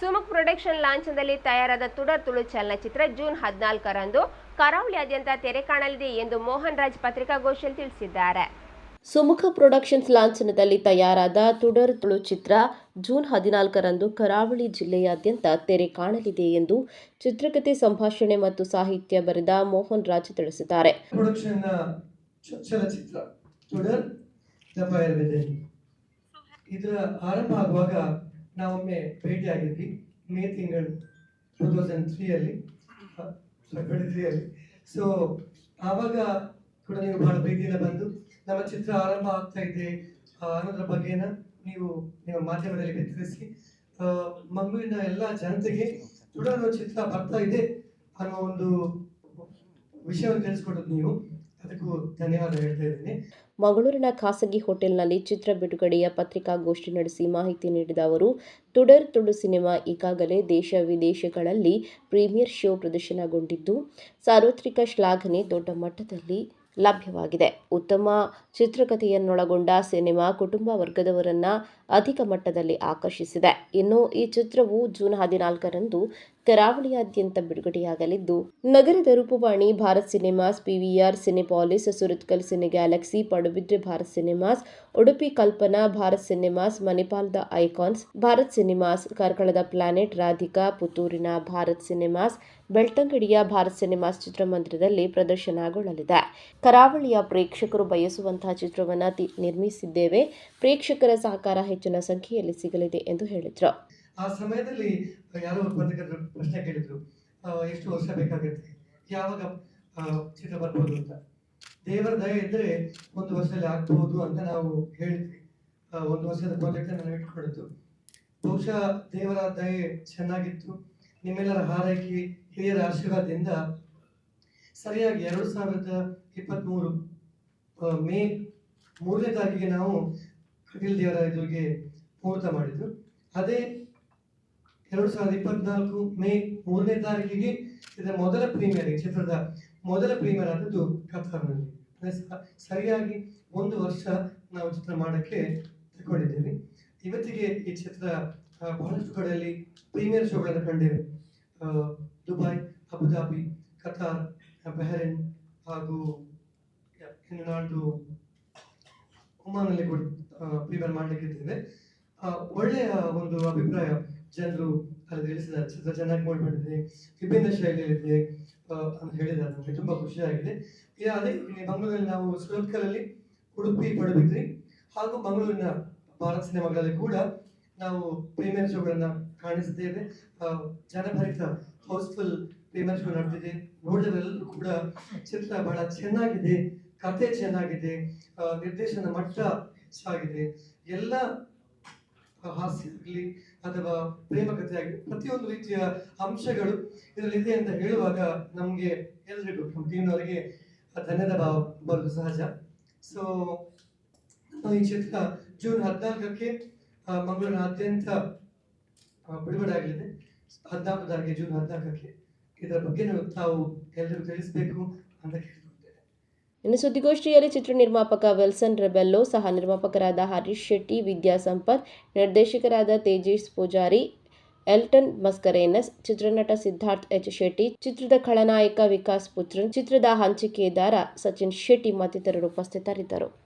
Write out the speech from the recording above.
Sumukh production ಲಾಂಛನದಲ್ಲಿ ತಯಾರಾದ ತುಡರ್ ತುಳು ಚಲನಚಿತ್ರ ಜೂನ್ ಹದಿನಾಲ್ಕರಂದು ಕರಾವಳಿಯಾದ್ಯಂತ ತೆರೆ ಕಾಣಲಿದೆ ಎಂದು ಮೋಹನ್ ರಾಜ್ ಪತ್ರಿಕಾಗೋಷ್ಠಿಯಲ್ಲಿ ತಿಳಿಸಿದ್ದಾರೆ. ಸುಮುಖ ಪ್ರೊಡಕ್ಷನ್ಸ್ ಲಾಂಛನದಲ್ಲಿ ತಯಾರಾದ ತುಡರ್ ತುಳು ಚಿತ್ರ ಜೂನ್ ಹದಿನಾಲ್ಕರಂದು ಕರಾವಳಿ ಜಿಲ್ಲೆಯಾದ್ಯಂತ ತೆರೆ ಕಾಣಲಿದೆ ಎಂದು ಚಿತ್ರಕಥೆ ಸಂಭಾಷಣೆ ಮತ್ತು ಸಾಹಿತ್ಯ ಬರೆದ ಮೋಹನ್ ರಾಜ್ ತಿಳಿಸಿದ್ದಾರೆ. ಇದರ ಆರಂಭ ಆಗುವಾಗ ನಾವೊಮ್ಮೆ ಭೇಟಿ ಆಗಿದ್ವಿ ಮೇ ತಿಂಗಳು ಟೂ ತೌಸಂಡ್ ತ್ರೀಯಲ್ಲಿ ಟ್ವೆಂಟಿ ತ್ರೀಯಲ್ಲಿ ಸೊ ಆವಾಗ ಕೂಡ ನೀವು ಬಹಳ ಪ್ರೀತಿಯಿಂದ ಬಂದು ನಮ್ಮ ಚಿತ್ರ ಆರಂಭ ಆಗ್ತಾ ಇದೆ. ಅನ್ನೋದ್ರ ಬಗ್ಗೆನ ನೀವು ನಿಮ್ಮ ಮಾಧ್ಯಮದಲ್ಲಿ ಆ, ಮಂಗಳೂರಿನ ಎಲ್ಲ ಜನತೆಗೆ ಕೂಡ ಚಿತ್ರ ಬರ್ತಾ ಇದೆ ಅನ್ನೋ ಒಂದು ವಿಷಯವನ್ನು ತಿಳಿಸ್ಕೊಡೋದು ನೀವು. ಮಂಗಳೂರಿನ ಖಾಸಗಿ ಹೋಟೆಲ್ನಲ್ಲಿ ಚಿತ್ರ ಬಿಡುಗಡೆಯ ಪತ್ರಿಕಾಗೋಷ್ಠಿ ನಡೆಸಿ ಮಾಹಿತಿ ನೀಡಿದ ಅವರು, ತುಡರ್ ತುಳು ಸಿನಿಮಾ ಈಗಾಗಲೇ ದೇಶ ವಿದೇಶಗಳಲ್ಲಿ ಪ್ರೀಮಿಯರ್ ಶೋ ಪ್ರದರ್ಶನಗೊಂಡಿದ್ದು, ಸಾರ್ವತ್ರಿಕ ಶ್ಲಾಘನೆ ದೊಡ್ಡ ಮಟ್ಟದಲ್ಲಿ ಲಭ್ಯವಾಗಿದೆ. ಉತ್ತಮ ಚಿತ್ರಕಥೆಯನ್ನೊಳಗೊಂಡ ಸಿನಿಮಾ ಕುಟುಂಬ ವರ್ಗದವರನ್ನ ಅಧಿಕ ಮಟ್ಟದಲ್ಲಿ ಆಕರ್ಷಿಸಿದೆ. ಇನ್ನು ಈ ಚಿತ್ರವು ಜೂನ್ ಹದಿನಾಲ್ಕರಂದು ಕರಾವಳಿಯಾದ್ಯಂತ ಬಿಡುಗಡೆಯಾಗಲಿದ್ದು, ನಗರದ Roopavani, Bharat cinemas, PVR Cinepolis, Surathkal cine galaxy, Padubidri Bharat cinemas, Udupi Kalpana, Bharat cinemas, ಮಣಿಪಾಲದ icons, Bharat cinemas, ಕಾರ್ಕಳದ ಪ್ಲಾನೆಟ್, ರಾಧಿಕಾ, ಪುತ್ತೂರಿನ ಭಾರತ್ ಸಿನಿಮಾಸ್, ಬೆಳ್ತಂಗಡಿಯ ಭಾರತ್ ಸಿನಿಮಾಸ್ ಚಿತ್ರಮಂದಿರದಲ್ಲಿ ಪ್ರದರ್ಶನಗೊಳ್ಳಲಿದೆ. ಕರಾವಳಿಯ ಪ್ರೇಕ್ಷಕರು ಬಯಸುವಂತಹ ಚಿತ್ರವನ್ನು ನಿರ್ಮಿಸಿದ್ದೇವೆ. ಪ್ರೇಕ್ಷಕರ ಸಹಕಾರ ಹೆಚ್ಚಿನ ಸಂಖ್ಯೆಯಲ್ಲಿ ಸಿಗಲಿದೆ ಎಂದು ಹೇಳಿದರು. ಆ ಸಮಯದಲ್ಲಿ ಯಾರೋ ಒಬ್ಬ ಪ್ರಶ್ನೆ ಕೇಳಿದ್ರು ಎಷ್ಟು ವರ್ಷ ಬೇಕಾಗುತ್ತೆ? ಯಾವಾಗ ಚಿತ್ರ ಬರ್ಬೋದು ಅಂತ. ದೇವರ ದಯ ಇದ್ರೆ ಒಂದು ವರ್ಷದಲ್ಲಿ ಆಗ್ಬೋದು ಅಂತ ನಾವು ಹೇಳಿದ್ವಿ. ಒಂದು ವರ್ಷದ ಪ್ರಾಜೆಕ್ಟ್ ನಾನು ಇಟ್ಕೊಳ್ತು ಬಹುಶಃ ದೇವರ ದಯೆ ಚೆನ್ನಾಗಿತ್ತು. ನಿಮ್ಮೆಲ್ಲರ ಹಾರೈಕೆ, ಹಿರಿಯರ ಆಶೀರ್ವಾದದಿಂದ ಸರಿಯಾಗಿ ಎರಡು ಸಾವಿರದ ಇಪ್ಪತ್ತ್ಮೂರು ಮೇ ಮೂರನೇ ತಾರೀಕಿಗೆ ನಾವು ಕಟೀಲ್ ದೇವರ ಎದುರಿಗೆ ಮುಹೂರ್ತ ಮಾಡಿದ್ದು ಅದೇ ಎರಡು ಸಾವಿರದ ಇಪ್ಪತ್ನಾಲ್ಕು ಮೇ ಮೂರನೇ ತಾರೀಕಿಗೆ ಇದರ ಮೊದಲ ಪ್ರೀಮಿಯರ್ ಚಿತ್ರದ ಮೊದಲ ಪ್ರೀಮಿಯರ್ ಆದದ್ದು ಕತಾರ್ನಲ್ಲಿ ಸರಿಯಾಗಿ ಒಂದು ವರ್ಷ ನಾವು ಚಿತ್ರ ಮಾಡಕ್ಕೆ ತಗೊಂಡಿದ್ದೇವೆ ಇವತ್ತಿಗೆ ಈ ಚಿತ್ರ ಬಹಳಷ್ಟು ಕಡೆಯಲ್ಲಿ ಪ್ರೀಮಿಯರ್ ಶೋಗಳನ್ನು ಕಂಡಿವೆ. Dubai, Abu Dhabi, Qatar, Bahrain ಹಾಗೂ ಇನ್ನು ಒಮಾನಲ್ಲಿ ಪ್ರಿಪೇರ್ ಪ್ರೀಮಿಯರ್ ಮಾಡಲಿಕ್ಕಿದ್ದೇವೆ ಆ, ಒಳ್ಳೆಯ ಒಂದು ಅಭಿಪ್ರಾಯ ಜನರು ಅಲ್ಲಿ ತಿಳಿಸಿದ್ದಾರೆ. ಚಿತ್ರ ಚೆನ್ನಾಗಿ ಮೂಡ್ ಮಾಡಿದೆ ವಿಭಿನ್ನ ಶೈಲಿಯಲ್ಲಿದೆ ಅಂತ ಹೇಳಿದ್ದಾರೆ. ನಮಗೆ ತುಂಬಾ ಖುಷಿಯಾಗಿದೆ ಅದೇ ಮಂಗಳೂರಲ್ಲಿ ನಾವು ಸುರತ್ಕಲಲ್ಲಿ ಉಡುಪಿ ಪಡುಬಿದ್ರಿ ಹಾಗೂ ಮಂಗಳೂರಿನ ಭಾರತ ಸಿನಿಮಾಗಳಲ್ಲಿ ಕೂಡ ನಾವು ಪ್ರೀಮಿಯರ್ ಶೋಗಳನ್ನ ಕಾಣಿಸಿದ್ದೇವೆ ಜನಭರಿತ ಹೌಸ್ಫುಲ್ ಪ್ರೀಮಿಯರ್ ಶೋ ನಡೆದಿದೆ ನೋಡಿದವರೆಲ್ಲರೂ ಕೂಡ ಚಿತ್ರ ಬಹಳ ಚೆನ್ನಾಗಿದೆ. ಕತೆ ಚೆನ್ನಾಗಿದೆ ನಿರ್ದೇಶನ ಮಟ್ಟ ಆಗಿದೆ ಎಲ್ಲ ಹಾಸ್ಯ ಅಥವಾ ಪ್ರೇಮ ಕಥೆ ಆಗಲಿ ಪ್ರತಿಯೊಂದು ರೀತಿಯ ಅಂಶಗಳು ಇದರಲ್ಲಿದೆ ಅಂತ ಹೇಳುವಾಗ ನಮಗೆ ಎಲ್ರಿಗೂ, ನಮ್ಮ ಟೀಮ್ನವರಿಗೆ ಧನ್ಯದ ಭಾವ ಬರೋದು ಸಹಜ. ಸೊ ಈ ಚಿತ್ರ ಜೂನ್ ಹದಿನಾಲ್ಕಕ್ಕೆ ಮಂಗಳೂರಿನಾದ್ಯಂತ ಬಿಡುಗಡೆ ಆಗಲಿದೆ. ಹದಿನಾಲ್ಕು ತಾರೀಕು ಜೂನ್ ಹದಿನಾಲ್ಕಕ್ಕೆ. ಇದರ ಬಗ್ಗೆ ತಾವು ಎಲ್ಲರಿಗೂ ತಿಳಿಸ್ಬೇಕು ಅಂತ ಕೇಳ್ಕೊಳ್ತೇನೆ ಇನ್ನು ಸುದ್ದಿಗೋಷ್ಠಿಯಲ್ಲಿ ಚಿತ್ರ ನಿರ್ಮಾಪಕ ವಿಲ್ಸನ್ ರೆಬೆಲ್ಲೋ ಸಹ ನಿರ್ಮಾಪಕರಾದ ಹರೀಶ್ ಶೆಟ್ಟಿ ವಿದ್ಯಾಸಂಪತ್ ನಿರ್ದೇಶಕರಾದ ತೇಜೇಶ್ ಪೂಜಾರಿ, ಎಲ್ಟನ್ ಮಸ್ಕರೇನಸ್, ಚಿತ್ರನಟ ಸಿದ್ಧಾರ್ಥ್ ಎಚ್ ಶೆಟ್ಟಿ, ಚಿತ್ರದ ಖಳನಾಯಕ ವಿಕಾಸ್ ಪುತ್ರನ್, ಚಿತ್ರದ ಹಂಚಿಕೆದಾರ ಸಚಿನ್ ಶೆಟ್ಟಿ ಮತ್ತಿತರರು ಉಪಸ್ಥಿತರಿದ್ದರು.